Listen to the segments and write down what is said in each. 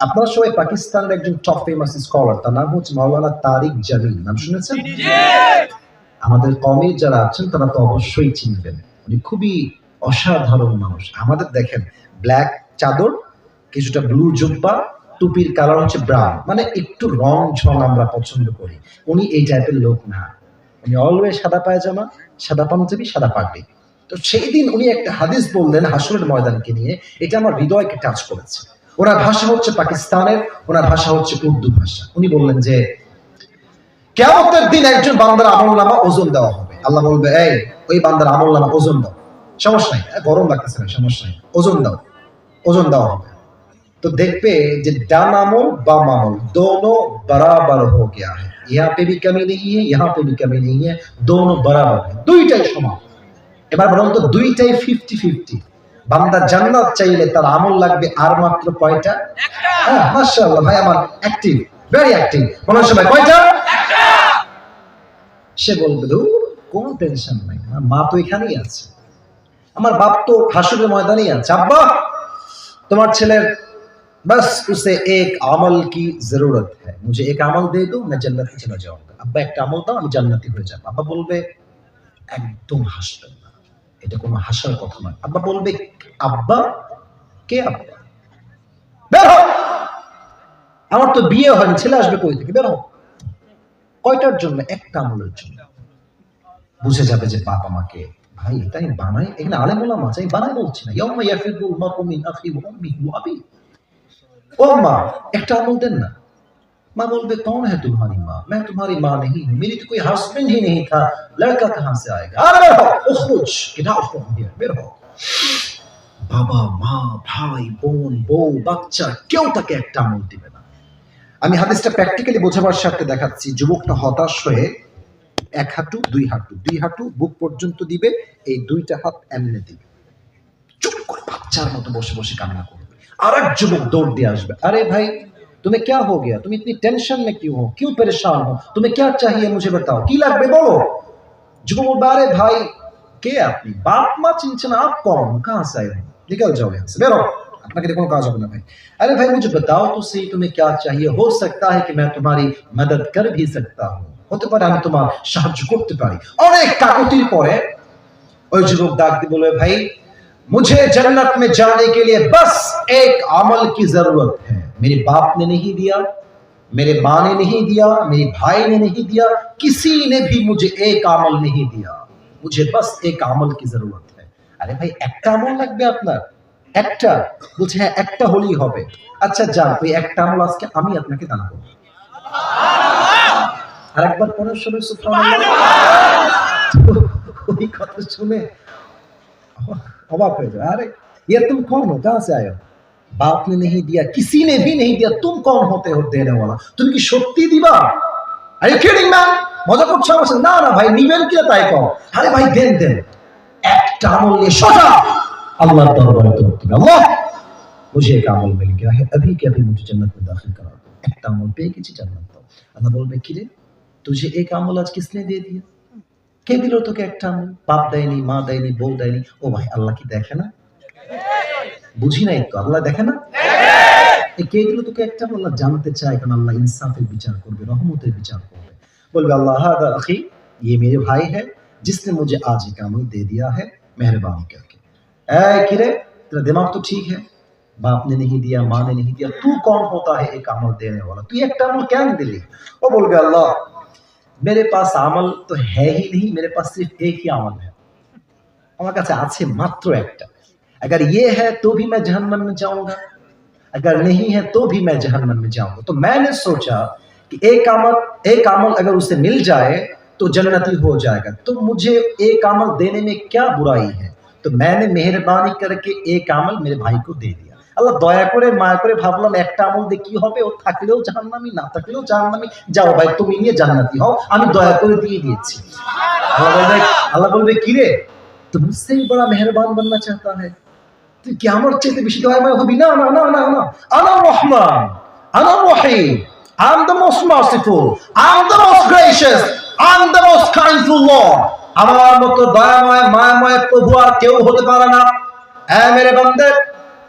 আপনারা সবাই পাকিস্তানের একজন টপ ফেমাস স্কলার তার নাম হচ্ছে মাওলানা তারিক জামিল। নাম শুনেছেন? আমাদের কমে যারা আছেন তারা তো অবশ্যই চিনবেন। উনি খুবই অসাধারণ মানুষ। আমাদের দেখেন ব্ল্যাক চাদর কিছুটা ব্লু জুব্বা টুপির কালার হচ্ছে ব্রাউন মানে একটু রং ঝং আমরা পছন্দ করি। উনি এই টাইপের লোক না। উনি অলওয়েজ সাদা পায়জামা সাদা পাঞ্জাবি সাদা পাগড়ি। তো সেই দিন উনি একটা হাদিস বললেন হাসরের ময়দানকে নিয়ে। এটা আমার হৃদয়কে টাচ করেছে। ওনার ভাষা হচ্ছে পাকিস্তানের ওনার ভাষা হচ্ছে উর্দু ভাষা উনি বললেন যে কেমতের দিন একজন বান্দার আমল নামা ওজন দেওয়া হবে আল্লাহ বলবে এই ওই বান্দার আমল নামা ওজন দাও সমস্যা নাই এ, গরম লাগতেছে না সমস্যা নাই ওজন দাও ওজন দেওয়া হবে तो देख पे जो डान अमल बाम अमल दोनों बराबर हो गया है यहाँ पे भी कमी नहीं है यहाँ पे भी कमी नहीं है दोनों बराबर है দুইটাই সমান এবার বলুন তো দুইটাই ফিফটি ফিফটি বান্দা জান্নাত চাইলে তার আমল লাগবে আর মাত্র কয়টা হ্যাঁ মাশাআল্লাহ ভাই আমার অ্যাক্টিভ ভেরি অ্যাক্টিভ বলুন সবাই কয়টা সে বলবে ধুর কোনো টেনশন নাই আমার মা তো এখানেই আছে আমার বাপ তো হাসুরের ময়দানেই আছে আব্বা তোমার ছেলের बस उसे एक अमल की जरूरत है मुझे एक अमल दे दो मैं जन्नत चला जाऊंगा আব্বা একটা আমল দাও আমি জান্নাতি হয়ে যাব আব্বা বলবে একদম হাসবেন না এটা কোনো হাসার কথা নয়। আব্বা বলবে, আব্বা, কে আব্বা? বের আমার তো বিয়ে হয়নি, ছেলে আসবে কই থেকে? বের কয়টার জন্য? একটা আমলের জন্য। বুঝে যাবে যে বাপ আমাকে, ভাই আমি বানাই? এখানে আলেমুলা মাছ আমি বানাই বলছি না। ইয়াউমা ইয়াফিরুল মারউ মিন আখি ওয়া উম্মিহি ওয়া ओ माँ একটা আমল দেন না। माँ बोलते कौन है तुम्हारी माँ मैं तुम्हारी माँ नहीं हूँ मेरी तो कोई हस्बैंड ही नहीं था लड़का कहाँ से आएगा अरे बेर हो उखरुज get out from here বের হও বাবা মা ভাই বোন বউ বাচ্চা কেউ তাকে একটা আমল দিবে না আমি হাদিসটা প্র্যাকটিক্যালি বোঝাবার সাথে দেখাচ্ছি যুবকটা হতাশ হয়ে এক হাঁটু দুই হাঁটু দুই হাঁটু বুক পর্যন্ত দিবে এই দুইটা হাত এমনি দিবে চুপ করে বাচ্চার মতো বসে বসে কান্না করবে আর এক যুবক দৌড় দিয়ে আসবে আরে ভাই तुम्हें क्या हो गया? तुम इतनी टेंशन में क्यों हो? क्यों परेशान हो? तुम्हें क्या चाहिए मुझे बताओ? की লাগবে बोलो। जो बारे भाई, के अपनी बाप মা चिंचन, आप कौन? कहाँ से आए हो? निकल जाओ यहाँ से। बेरो আপনাকে কোনো কাজ হবে अरे भाई, मुझे बताओ तो सही, तुम्हें क्या चाहिए? हो सकता है कि मैं तुम्हारी मदद कर भी सकता हूँ। হতে পারে আমি তোমার সাহায্য করতে পারি मुझे जन्नत में जाने के लिए बस एक अमल की ज़रूरत है। मेरे बाप ने नहीं दिया मेरे माँ ने नहीं दिया मेरे भाई ने नहीं दिया किसी ने भी मुझे एक अमल नहीं दिया मुझे बस एक अमल की जरूरत है আরে ভাই একটা আমল লাগবে আপনার একটা বলছে হ্যাঁ একটা হলেই হবে আচ্ছা যান ওই একটা আমল আজকে আমি আপনাকে দান করবো আর একবার পরে শুনে ওই কথা শুনে अवाक हो जाए अरे ये तुम कौन हो कहाँ से आए हो বাপ নে দিয়া, কিসি নে দিয়া, তুম नहीं दिया तुम कौन তুমি কি সত্যি দিবা? আরে ম্যান মজা করছ আমার না না, ভাই, নিবেন কি তাই কও। আরে ভাই, দেন দেন। একটা আমল নিয়ে সোজা আল্লাহর দরবারে তুমি আল্লাহ! एक আমল मिल गया है अभी के अभी একটা আমল পেয়ে গেছি জান্নাত আল্লাহ বলবে, কি রে? তুঝে এক আমল আজ কিসনে দিয়ে দিয়া? কে দিল তোকে একটা আমল? বাপ দেয়নি, মা দেয়নি, বউ দেয়নি। ও ভাই, আল্লাহ কি দেখে না? বুঝি নাই তো? আল্লাহ দেখে না? কে তোকে একটা আল্লাহ জানতে চায় কারণ আল্লাহ ইনসাফের বিচার করবে রহমতের বিচার করবে। বলবে আল্লাহ আখি जिसने मुझे आज ये काम दे दिया है मेहरबानी करके तेरा दिमाग तो ठीक है बाप ने नहीं दिया माँ ने नहीं दिया तू कौन होता है एक अमल देने वाला तू एक अमल क्या नहीं दिली वो बोल गया अल्लाह मेरे पास अमल तो है ही नहीं मेरे पास सिर्फ़ एक ही अमल है আমার কাছে আছে মাত্র একটা। अगर ये है तो भी मैं जहन्नम में जाऊँगा। अगर नहीं है तो भी मैं जहन्नम में जाऊँगा। तो मैंने सोचा कि एक अमल एक अमल अगर उसे मिल जाए तो जन्नति हो जाएगा। तो मुझे एक अमल देने में क्या बुराई है? तो मैंने मेहरबानी करके एक अमल मेरे भाई को दे दिया। अल्लाह দয়া করে মায়া করে ভাবলাম একটা আমল দিয়ে কি হবে ও থাকলেও জাহান্নামি না থাকলেও জাহান্নামি যাও ভাই তুমি নিয়ে জান্নাতি হও আমি দয়া করে अल्लाह बोल আল্লাহ বলবে আল্লাহ বলবে কি तुमसे ही बड़ा मेहरबान बनना चाहता है। তুই কি আমার চেয়ে বেশি দয়াময় হবি না না না না না আনা রহমান আনা রহিম I'm the most merciful. I'm the most gracious. I'm the most kindful Lord. আমার মতো দয়াময় মায়াময় প্রভু আর কেউ হতে পারে না হ্যাঁ মেরে বন্দে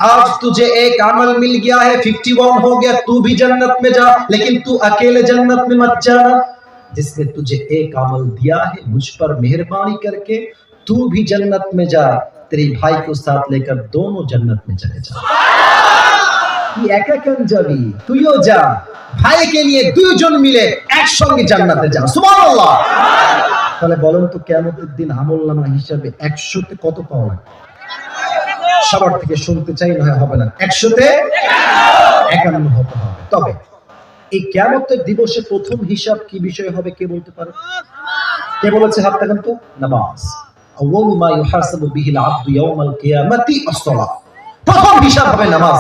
आज तुझे एक अमल मिल गया है 51 हो गया तू भी जन्नत में जा लेकिन तू अकेले जन्नत में मत जाना जिसने तुझे एक अमल दिया है मुझ पर मेहरबानी करके तू भी जन्नत में जा तेरे भाई को साथ लेकर दोनों जन्नत में चले जा তুই একা কেন যাবি তুইও যা ভাইকে নিয়ে দুইজন মিলে একসঙ্গে জান্নাতে যা সুবহানাল্লাহ তাহলে বলেন তো কেমতের দিন আমল নামা হিসাবে একশোতে কত পাওয়া লাগবে সবার থেকে শুনতে চাই নয় হবে না একশোতে একান্ন হতে হবে তবে এই কেমতের দিবসে প্রথম হিসাব কি বিষয় হবে কে বলতে পারে কে বলেছে হাত দেখেন তো নামাজ আউয়ালু মা ইউহাসাবু বিহিল আবদু ইয়াউমাল কিয়ামাতি আস-সালাহ প্রথম হিসাব হবে নামাজ